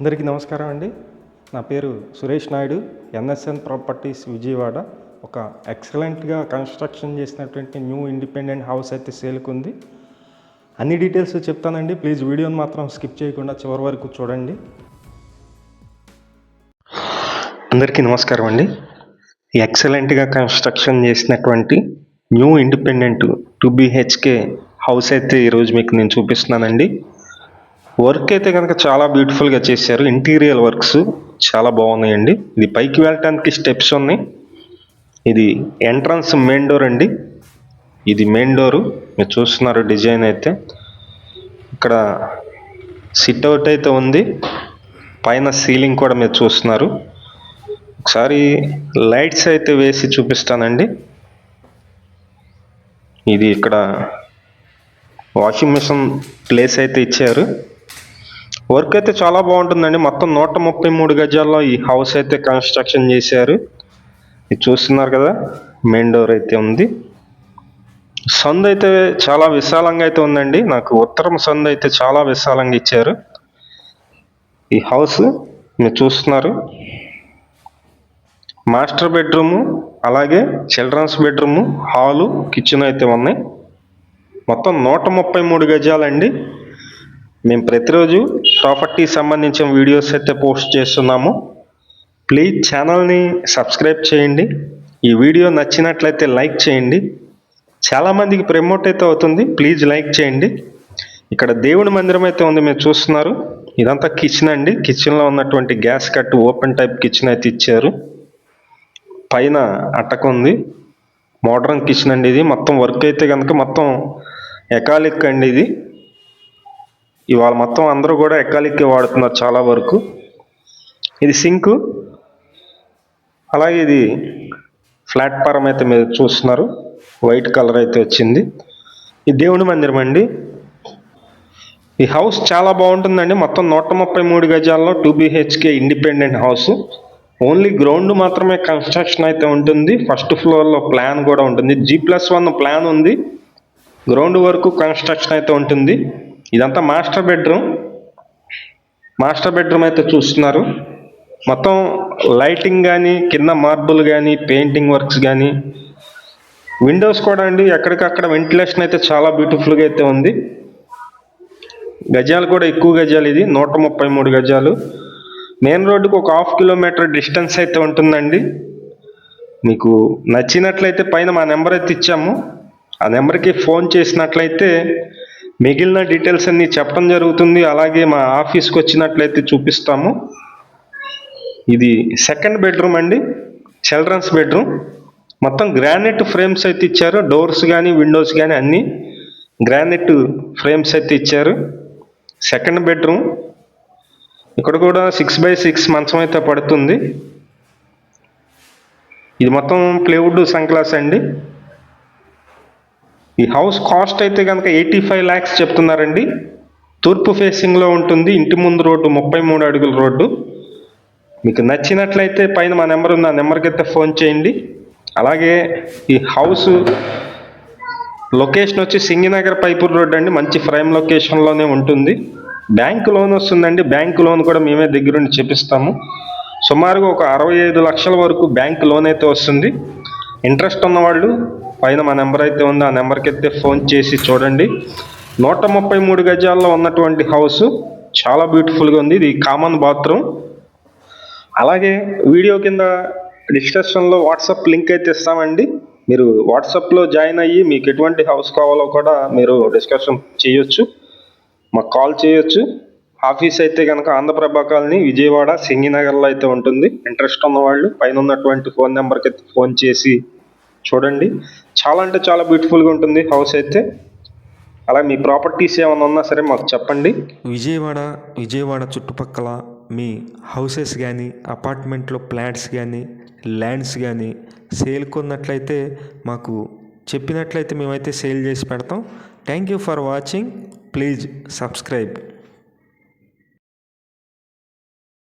అందరికీ నమస్కారం అండి. నా పేరు Suresh Naidu. NSN properties Vijayawada. ఒక ఎక్సలెంట్గా కన్స్ట్రక్షన్ చేసినటువంటి న్యూ ఇండిపెండెంట్ హౌస్ అయితే సేల్కి ఉంది. అన్ని డీటెయిల్స్ చెప్తానండి. ప్లీజ్ వీడియోని మాత్రం స్కిప్ చేయకుండా చివరి వరకు చూడండి. అందరికీ నమస్కారం అండి. ఎక్సలెంట్గా కన్స్ట్రక్షన్ చేసినటువంటి new independent two BHK house అయితే ఈరోజు మీకు నేను చూపిస్తున్నానండి. వర్క్ అయితే కనుక చాలా బ్యూటిఫుల్గా చేశారు. ఇంటీరియర్ వర్క్స్ చాలా బాగున్నాయండి. ఇది పైకి వెళ్ళటానికి స్టెప్స్ ఉన్నాయి. ఇది ఎంట్రన్స్ మెయిన్ డోర్ అండి. ఇది మెయిన్ డోరు మీరు చూస్తున్నారు డిజైన్ అయితే. ఇక్కడ సిట్అవుట్ అయితే ఉంది. పైన సీలింగ్ కూడా మీరు చూస్తున్నారు. ఒకసారి లైట్స్ అయితే వేసి చూపిస్తానండి. ఇది ఇక్కడ వాషింగ్ మిషన్ ప్లేస్ అయితే ఇచ్చారు. వర్క్ అయితే చాలా బాగుంటుందండి. మొత్తం నూట ముప్పై మూడు గజాల్లో ఈ హౌస్ అయితే కన్స్ట్రక్షన్ చేశారు. ఇది చూస్తున్నారు కదా మెయిన్ డోర్ అయితే ఉంది. సందు అయితే చాలా విశాలంగా అయితే ఉందండి. నాకు ఉత్తరం సందు అయితే చాలా విశాలంగా ఇచ్చారు. ఈ హౌస్ మీరు చూస్తున్నారు. మాస్టర్ బెడ్రూము అలాగే చిల్డ్రన్స్ బెడ్రూము హాలు కిచెన్ అయితే ఉన్నాయి. మొత్తం నూట ముప్పై మూడు గజాలండి. మేము ప్రతిరోజు ప్రాపర్టీ సంబంధించిన వీడియోస్ అయితే పోస్ట్ చేస్తున్నాము. ప్లీజ్ ఛానల్ని సబ్స్క్రైబ్ చేయండి. ఈ వీడియో నచ్చినట్లయితే లైక్ చేయండి. చాలామందికి ప్రమోట్ అయితే అవుతుంది. ప్లీజ్ లైక్ చేయండి. ఇక్కడ దేవుడి మందిరం అయితే ఉంది మీరు చూస్తున్నారు. ఇదంతా కిచెన్ అండి. కిచెన్లో ఉన్నటువంటి gas cut open type kitchen అయితే ఇచ్చారు. పైన అటక ఉంది. మోడర్న్ కిచెన్ అండి ఇది. మొత్తం వర్క్ అయితే కనుక మొత్తం ఎకాలిక్ అండి ఇది. ఇవాళ మొత్తం అందరూ కూడా ఎక్కాలిక్కి వాడుతున్నారు చాలా వరకు. ఇది సింక్. అలాగే ఇది ప్లాట్ఫారం అయితే మీరు చూస్తున్నారు. వైట్ కలర్ అయితే వచ్చింది. ఈ దేవుని మందిరం అండి. ఈ హౌస్ చాలా బాగుంటుందండి. మొత్తం నూట ముప్పై మూడు గజాల్లో two BHK independent house. Only ground మాత్రమే కన్స్ట్రక్షన్ అయితే ఉంటుంది. ఫస్ట్ ఫ్లోర్లో ప్లాన్ కూడా ఉంటుంది. జీ ప్లస్ వన్ ప్లాన్ ఉంది. గ్రౌండ్ వరకు కన్స్ట్రక్షన్ అయితే ఉంటుంది. ఇదంతా మాస్టర్ బెడ్రూమ్. మాస్టర్ బెడ్రూమ్ అయితే చూస్తున్నారు. మొత్తం లైటింగ్ కానీ కింద మార్బుల్ కానీ పెయింటింగ్ వర్క్స్ కానీ విండోస్ కూడా అండి ఎక్కడికక్కడ వెంటిలేషన్ అయితే చాలా బ్యూటిఫుల్గా అయితే ఉంది. గజాలు కూడా ఎక్కువ గజాలు ఇది నూట ముప్పై మూడు గజాలు. మెయిన్ రోడ్డుకు ఒక హాఫ్ కిలోమీటర్ డిస్టెన్స్ అయితే ఉంటుందండి. మీకు నచ్చినట్లయితే పైన మా నెంబర్ అయితే ఇచ్చాము. ఆ నెంబర్కి ఫోన్ చేసినట్లయితే మిగిలిన డీటెయిల్స్ అన్ని చెప్పడం జరుగుతుంది. అలాగే మా ఆఫీస్కి వచ్చినట్లయితే చూపిస్తాము. ఇది సెకండ్ బెడ్రూమ్ అండి. Children's bedroom. మొత్తం గ్రానైట్ ఫ్రేమ్స్ అయితే ఇచ్చారు. డోర్స్ కానీ విండోస్ కానీ అన్నీ గ్రానైట్ ఫ్రేమ్స్ అయితే ఇచ్చారు. Second bedroom. ఇక్కడ కూడా సిక్స్ బై సిక్స్ మంచం అయితే పడుతుంది. ఇది మొత్తం ప్లేవుడ్ సంక్లాస్ అండి. ఈ హౌస్ కాస్ట్ అయితే కనుక ఎయిటీ ఫైవ్ ల్యాక్స్ చెప్తున్నారండి. తూర్పు ఫేసింగ్లో ఉంటుంది ఇంటి ముందు రోడ్డు ముప్పై మూడు అడుగుల రోడ్డు. మీకు నచ్చినట్లయితే పైన మా నెంబర్ ఉంది ఆ నెంబర్కి అయితే ఫోన్ చేయండి. అలాగే ఈ హౌస్ లొకేషన్ వచ్చి సింగినగర్ పైపూర్ రోడ్ అండి మంచి ప్రైమ్ లొకేషన్లోనే ఉంటుంది. బ్యాంక్ లోన్ వస్తుందండి బ్యాంక్ లోన్ కూడా మేమే దగ్గరుండి చెప్పిస్తాము సుమారుగా ఒక అరవై ఐదు లక్షల వరకు బ్యాంక్ లోన్ అయితే వస్తుంది. ఇంట్రెస్ట్ ఉన్నవాళ్ళు పైన మా నెంబర్ అయితే ఉంది. ఆ నెంబర్కి అయితే ఫోన్ చేసి చూడండి. నూట ముప్పై మూడు గజాల్లో ఉన్నటువంటి హౌస్ చాలా బ్యూటిఫుల్గా ఉంది. ఇది కామన్ బాత్రూమ్. అలాగే వీడియో కింద డిస్క్రిప్షన్లో వాట్సాప్ లింక్ అయితే ఇస్తామండి. మీరు వాట్సాప్లో జాయిన్ అయ్యి మీకు ఎటువంటి హౌస్ కావాలో కూడా మీరు డిస్కషన్ చేయొచ్చు. మాకు కాల్ చేయొచ్చు. ఆఫీస్ అయితే కనుక ఆంధ్రప్రభ కాలనీ విజయవాడ సింగినగర్లో అయితే ఉంటుంది. ఇంట్రెస్ట్ ఉన్న వాళ్ళు పైన ఉన్నటువంటి ఫోన్ నెంబర్కి అయితే ఫోన్ చేసి చూడండి. చాలా అంటే చాలా బ్యూటిఫుల్గా ఉంటుంది హౌస్ అయితే. అలా మీ ప్రాపర్టీస్ ఏమైనా ఉన్నా సరే మాకు చెప్పండి. విజయవాడ విజయవాడ చుట్టుపక్కల మీ హౌసెస్ కానీ అపార్ట్మెంట్లో ఫ్లాట్స్ కానీ ల్యాండ్స్ కానీ సేల్ కొన్నట్లయితే మాకు చెప్పినట్లయితే మేమైతే సేల్ చేసి పెడతాం. Thank you for watching please subscribe